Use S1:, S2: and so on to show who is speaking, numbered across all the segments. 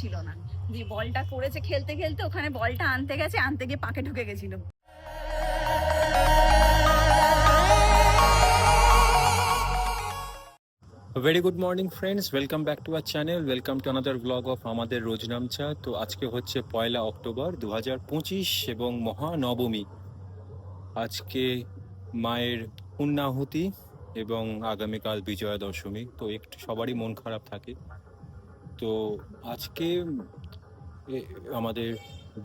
S1: ছিল না। দিয়ে বলটা করেছে খেলতে খেলতে, ওখানে বলটা আনতে গেছে, আনতে গিয়ে পাকে ঢুকে গেছিল।
S2: Very good morning friends welcome back to our channel welcome to another blog of আমাদের রোজনামচা তো আজকে হচ্ছে পয়লা অক্টোবর দু হাজার পঁচিশ এবং মহানবমী। আজকে মায়ের পুণ্যাহুতি এবং আগামীকাল বিজয়া দশমী তো একটু সবারই মন খারাপ থাকে। তো আজকে আমাদের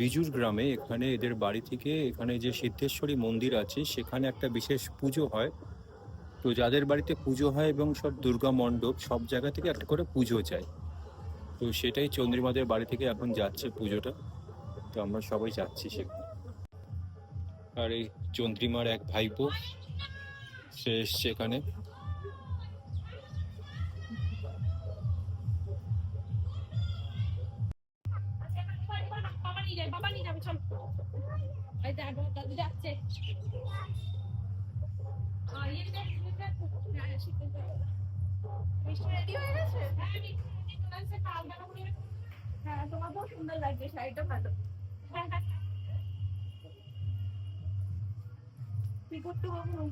S2: বিজুর গ্রামে এখানে এদের বাড়ি থেকে এখানে যে সিদ্ধেশ্বরী মন্দির আছে, সেখানে একটা বিশেষ পুজো হয়। তো যাদের বাড়িতে পুজো হয় এবং সব দুর্গা মণ্ডপ, সব জায়গা থেকে একটা করে পুজো যায় তো সেটাই চন্দ্রিমাদের বাড়ি থেকে এখন যাচ্ছে পুজোটা। তো আমরা সবাই যাচ্ছি সেখানে আর এই চন্দ্রিমার এক ভাইপো, সে এসছে এখানে।
S3: বাবা নিয়ে যাবে চল। যাচ্ছে। হ্যাঁ,
S1: খুব সুন্দর লাগছে শাড়িটা ভালো। কি করতে বাবু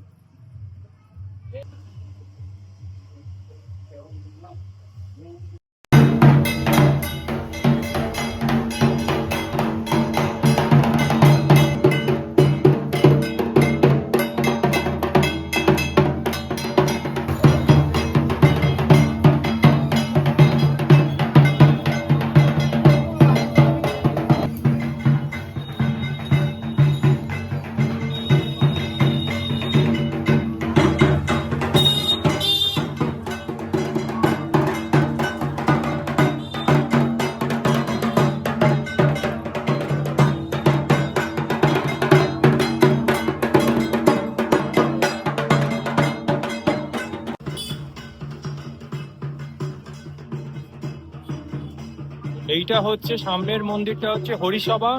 S2: এইটা হচ্ছে সামনের মন্দিরটা হচ্ছে হরিসভা।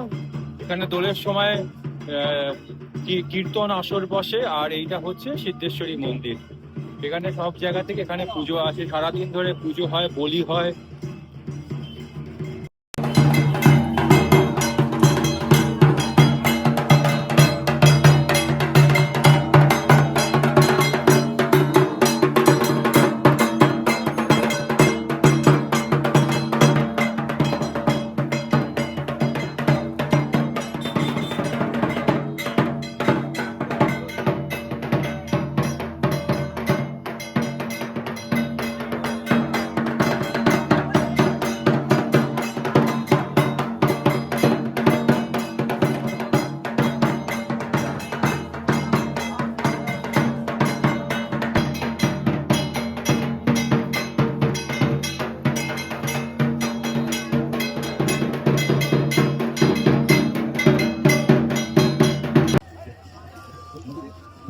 S2: এখানে দোলের সময় কীর্তন, আসর বসে, আর এইটা হচ্ছে সিদ্ধেশ্বরী মন্দির। এখানে সব জায়গা থেকে এখানে পুজো আছে সারাদিন ধরে পুজো হয়, বলি হয়।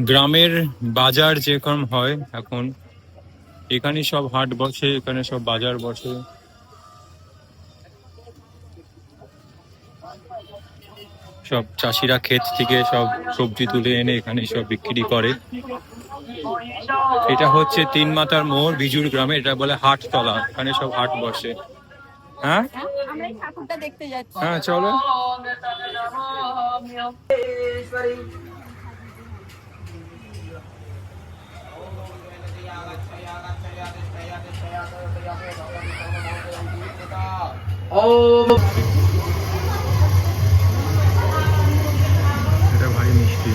S2: গ্রামের বাজার যেরকম হয় এখন এখানে সব হাট বসে এখানে সব বাজার বসে। সব চাষিরা ক্ষেত থেকে সব সবজি তুলে এনে এখানে সব বিক্রি করে। এটা হচ্ছে তিন মাতার মোড় বিজুর গ্রামে এটা বলে হাটতলা এখানে সব হাট বসে। হ্যাঁ?
S1: আমরা এই ঠাকুরটা দেখতে যাচ্ছি
S2: হ্যাঁ চলো। এটা ভারী মিষ্টি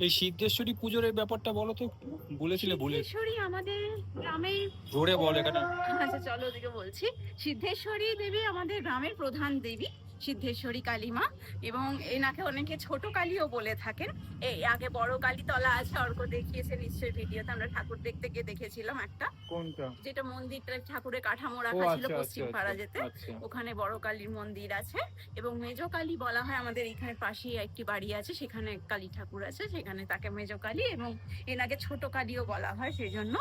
S4: এই সিদ্ধেশ্বরী পুজোর এই ব্যাপারটা বলো তো একটু। বলেছিলে বলে
S1: সিদ্ধেশ্বরী আমাদের গ্রামের
S4: জোরে বলে এখানে।
S1: আচ্ছা চলো ওদিকে বলছি। সিদ্ধেশ্বরী দেবী আমাদের গ্রামের প্রধান দেবী। সিদ্ধেশ্বরী কালীমা এবং এনাকে অনেকে ছোট কালীও বলে থাকেন। এই আগে বড় কালী তলা আছে অর্ক দেখিয়েছে নিশ্চয়ই ভিডিওতে আমরা ঠাকুর দেখতে গিয়ে দেখেছিলাম একটা।
S4: কোনটা?
S1: যেটা মন্দিরটা ঠাকুরের কাঠামো রাখা ছিল
S4: আচ্ছা
S1: পশ্চিম
S4: আচ্ছা
S1: পাড়া
S4: আচ্ছা,
S1: যেতে। ওখানে বড় কালীর মন্দির আছে এবং মেজ কালী বলা হয় আমাদের এখানে পাশেই একটি বাড়ি আছে সেখানে কালী ঠাকুর আছে সেখানে তাকে মেজ কালী এবং এনাকে ছোট কালীও বলা হয় সেই জন্য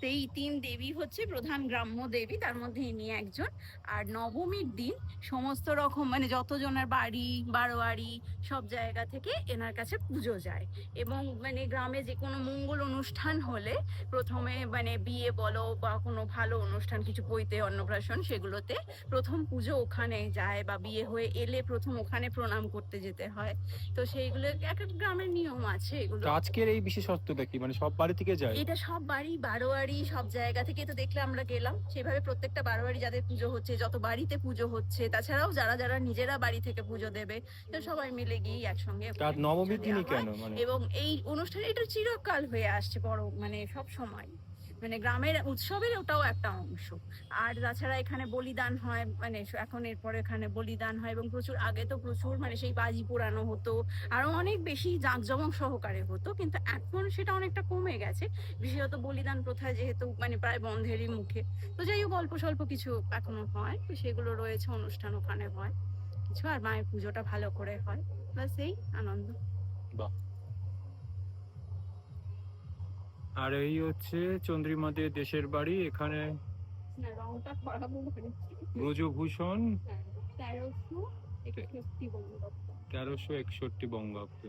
S1: তো এই তিন দেবী হচ্ছে প্রধান গ্রাম্য দেবী তার মধ্যে ইনি একজন। আর নবমীর দিন সমস্ত রকম মানে যতজনের বাড়ি বারোয়ারি সব জায়গা থেকে এনার কাছে পুজো যায়। এবং মানে গ্রামে যে কোনো মঙ্গল অনুষ্ঠান হলে প্রথমে মানে বিয়ে বলো বা কোনো ভালো অনুষ্ঠান কিছু বইতে অন্নপ্রাশন সেগুলোতে প্রথম পুজো ওখানে যায় বা বিয়ে হয়ে এলে প্রথম ওখানে প্রণাম করতে যেতে হয়। তো সেইগুলো এক এক গ্রামের নিয়ম আছে এগুলো।
S4: আজকের এই বিশেষত্বটা কি? মানে সব বাড়ি থেকে যায়?
S1: এটা সব বাড়ি বারোয়ারি সব জায়গা থেকে তো দেখলে আমরা গেলাম। সেভাবে প্রত্যেকটা বারোয়ারি যাদের পুজো হচ্ছে যত বাড়িতে পুজো হচ্ছে তাছাড়াও যারা যারা নিজেরা বাড়ি থেকে পুজো দেবে তো সবাই মিলে গিয়ে একসঙ্গে
S4: নবমীর দিনই কেন? মানে
S1: এবং এই অনুষ্ঠান এটা চিরকাল হয়ে আসছে বড় মানে সব সময়। মানে গ্রামের উৎসবের ওটাও একটা অংশ। আর তাছাড়া এখানে বলিদান হয় মানে এখন এরপর এখানে বলিদান হয় এবং প্রচুর, আগে তো প্রচুর মানে সেই বাজি পোড়ানো হতো, আরও অনেক বেশি জাঁকজমক সহকারে হতো, কিন্তু এখন সেটা অনেকটা কমে গেছে। বিশেষত বলিদান প্রথা যেহেতু মানে প্রায় বন্ধেরই মুখে। তো যাই হোক, অল্প স্বল্প কিছু এখনও হয়, তো সেগুলো রয়েছে, অনুষ্ঠান ওখানে হয়। কিছু আর মায়ের পুজোটা ভালো করে হয় বাস এই আনন্দ।
S4: আর এই হচ্ছে চন্দ্রিমাদের দেশের বাড়ি এখানে ব্রজভূষণ?
S1: তেরোশো একষট্টি বঙ্গাব্দ।
S4: তেরোশো একষট্টি বঙ্গাব্দ।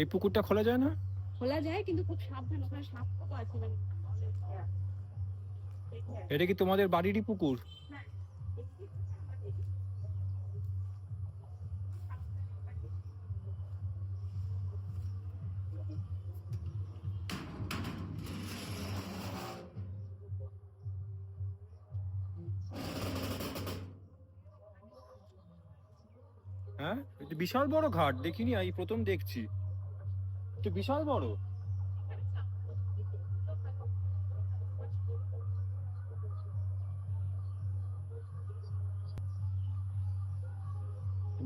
S1: এই
S4: পুকুরটা খোলা যায় না?
S1: খোলা যায় কিন্তু খুব সাবধান ওখানে সাপ আছে মানে
S4: এটা কি তোমাদের বাড়িরই পুকুর? হ্যাঁ বিশাল বড় ঘাট, দেখিনি এই প্রথম দেখছি। তো বিশাল বড়।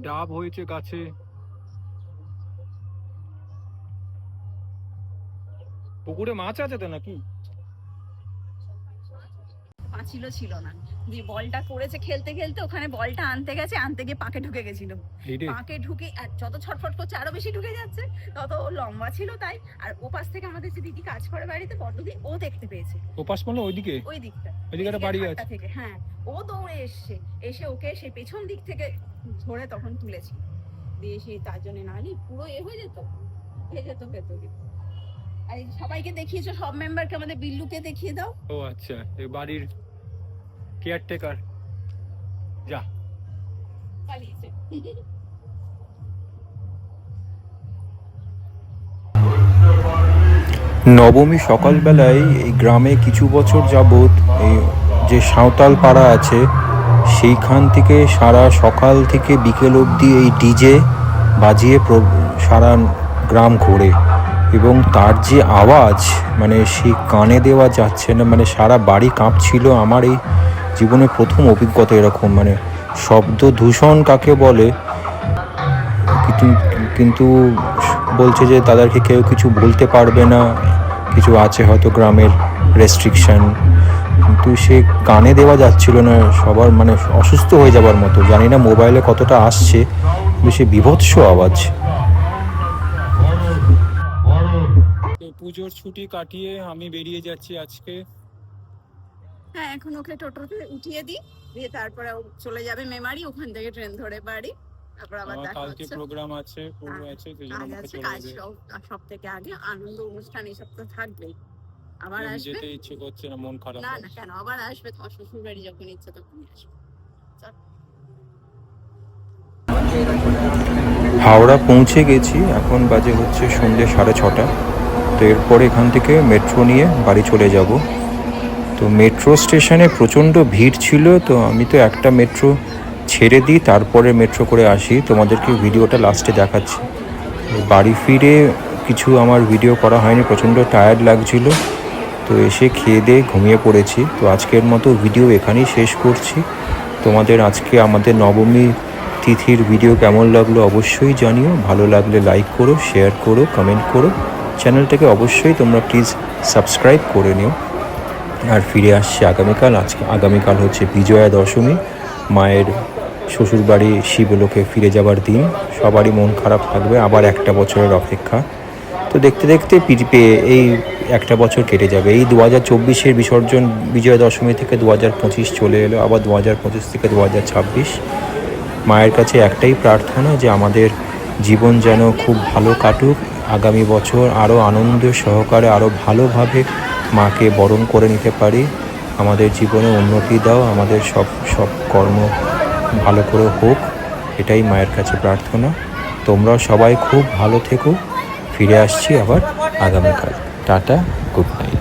S4: ডাব হয়েছে গাছে। পুকুরে মাছ আছে তো নাকি?
S1: ছিল না। যে বলটা করেছে খেলতে খেলতে ওখানে বলটা আনতে গেছে আনতে গিয়ে পাকে ঢুকে গেছিল। পাকে ঢুকে আর যত ছটফট করছে আরও বেশি ঢুকে যাচ্ছে তত ও লম্বা ছিল তাই। আর ওপাশ থেকে আমাদের যে দিদি কাজ করে বাড়িতে বড়দি ও দেখতে পেয়েছে।
S4: ওপাশ মানে ওইদিকে?
S1: ওই দিকটা।
S4: ওইদিকে একটা বাড়ি আছে।
S1: থেকে হ্যাঁ। ও দৌড়ে এসছে এসে ওকে সে পেছন দিক থেকে ধরে তখন তুলেছি। দিয়ে সেই তার জন্য নালি পুরো এ হয়ে যেত হয়ে যেত ভেতরে। আর সবাইকে দেখিয়েছো সব মেম্বারকে আমাদের বিল্লুকে দেখিয়ে দাও।
S4: ও আচ্ছা এই বাড়ির কেয়ারটেকার যা।
S2: নবমী সকালবেলায় এই গ্রামে কিছু বছর যাবৎ এই যে সাঁওতাল পাড়া আছে, সেইখান থেকে সারা সকাল থেকে বিকেল অবধি এই ডিজে বাজিয়ে সারা গ্রাম ঘোরে। এবং তার যে আওয়াজ মানে সেই কানে দেওয়া যাচ্ছে না মানে সারা বাড়ি কাঁপছিল আমার এই জীবনে প্রথম অভিজ্ঞতা এরকম মানে শব্দ দূষণ কাকে বলে? কিন্তু বলছে যে তাদেরকে কেউ কিছু বলতে পারবে না, কিছু আছে হয়তো গ্রামের রেস্ট্রিকশন কিন্তু সে কানে দেওয়া যাচ্ছিল না, সবার মানে অসুস্থ হয়ে যাবার মতো। জানি না মোবাইলে কতটা আসছে, কিন্তু সে বিভৎস আওয়াজ।
S4: পুজোর ছুটি কাটিয়ে আমি বেরিয়ে যাচ্ছি আজকে।
S1: হ্যাঁ এখন ওকে টোটোতে উঠিয়ে দিই দিয়ে তারপরে ও চলে যাবে মেমারি ওখান থেকে ট্রেন ধরে বাড়ি। তারপর আবার দেখা
S4: কালকে
S1: হচ্ছে।
S4: প্রোগ্রাম আছে পুরো
S1: হ্যাঁ,
S4: আছে সেই জন্য
S1: কাজ
S4: আমাকে
S1: আছে
S4: চলে
S1: কাজ
S4: যেতে
S1: সব সব থেকে আগে আনন্দ অনুষ্ঠান এসব তো থাকবেই। আবার আসবে?
S4: যেতে ইচ্ছে করছে না মন খারাপ
S1: না না কেন? আবার আসবে তোমার শ্বশুর বাড়ি যখন ইচ্ছে তখনই আসবে।
S2: হাওড়া পৌঁছে গেছি এখন বাজে হচ্ছে সন্ধ্যে সাড়ে ছটা। তো এরপর এখান থেকে মেট্রো নিয়ে বাড়ি চলে যাব। তো মেট্রো স্টেশনে প্রচণ্ড ভিড় ছিল, তো আমি তো একটা মেট্রো ছেড়ে দিই, তারপরে মেট্রো করে আসি। তোমাদেরকে ভিডিওটা লাস্টে দেখাচ্ছি। বাড়ি ফিরে কিছু আমার ভিডিও করা হয়নি, প্রচণ্ড টায়ার্ড লাগছিল। তো এসে খেয়ে দিয়ে ঘুমিয়ে পড়েছি। তো আজকের মতো ভিডিও এখানেই শেষ করছি। তোমাদের আজকে আমাদের নবমী তিথির ভিডিও কেমন লাগল অবশ্যই জানিও। ভালো লাগলে লাইক করো শেয়ার করো কমেন্ট করো। চ্যানেলটাকে অবশ্যই তোমরা প্লিজ সাবস্ক্রাইব করে নিও। আর ফিরে আসছে আগামীকাল। আজকে আগামীকাল হচ্ছে বিজয়া দশমী। মায়ের শ্বশুরবাড়ি শিবলোকে ফিরে যাবার দিন। সবারই মন খারাপ থাকবে, আবার একটা বছরের অপেক্ষা। তো দেখতে দেখতে পেয়ে এই একটা বছর কেটে যাবে। এই দু হাজার চব্বিশের বিসর্জন বিজয়া দশমী থেকে দু হাজার পঁচিশ চলে এলো, আবার দু হাজার পঁচিশ থেকে দু হাজার ছাব্বিশ। মায়ের কাছে একটাই প্রার্থনা যে আমাদের জীবন যেন খুব ভালো কাটুক, আগামী বছর আরও আনন্দ সহকারে, আরও ভালোভাবে মাকে বরণ করে নিতে পারি। আমাদের জীবনে উন্নতি দাও, আমাদের সব সব কর্ম ভালো করে হোক, এটাই মায়ের কাছে প্রার্থনা। তোমরা সবাই খুব ভালো থেকো। ফিরে আসছি আবার আগামীকাল। Tata, good night.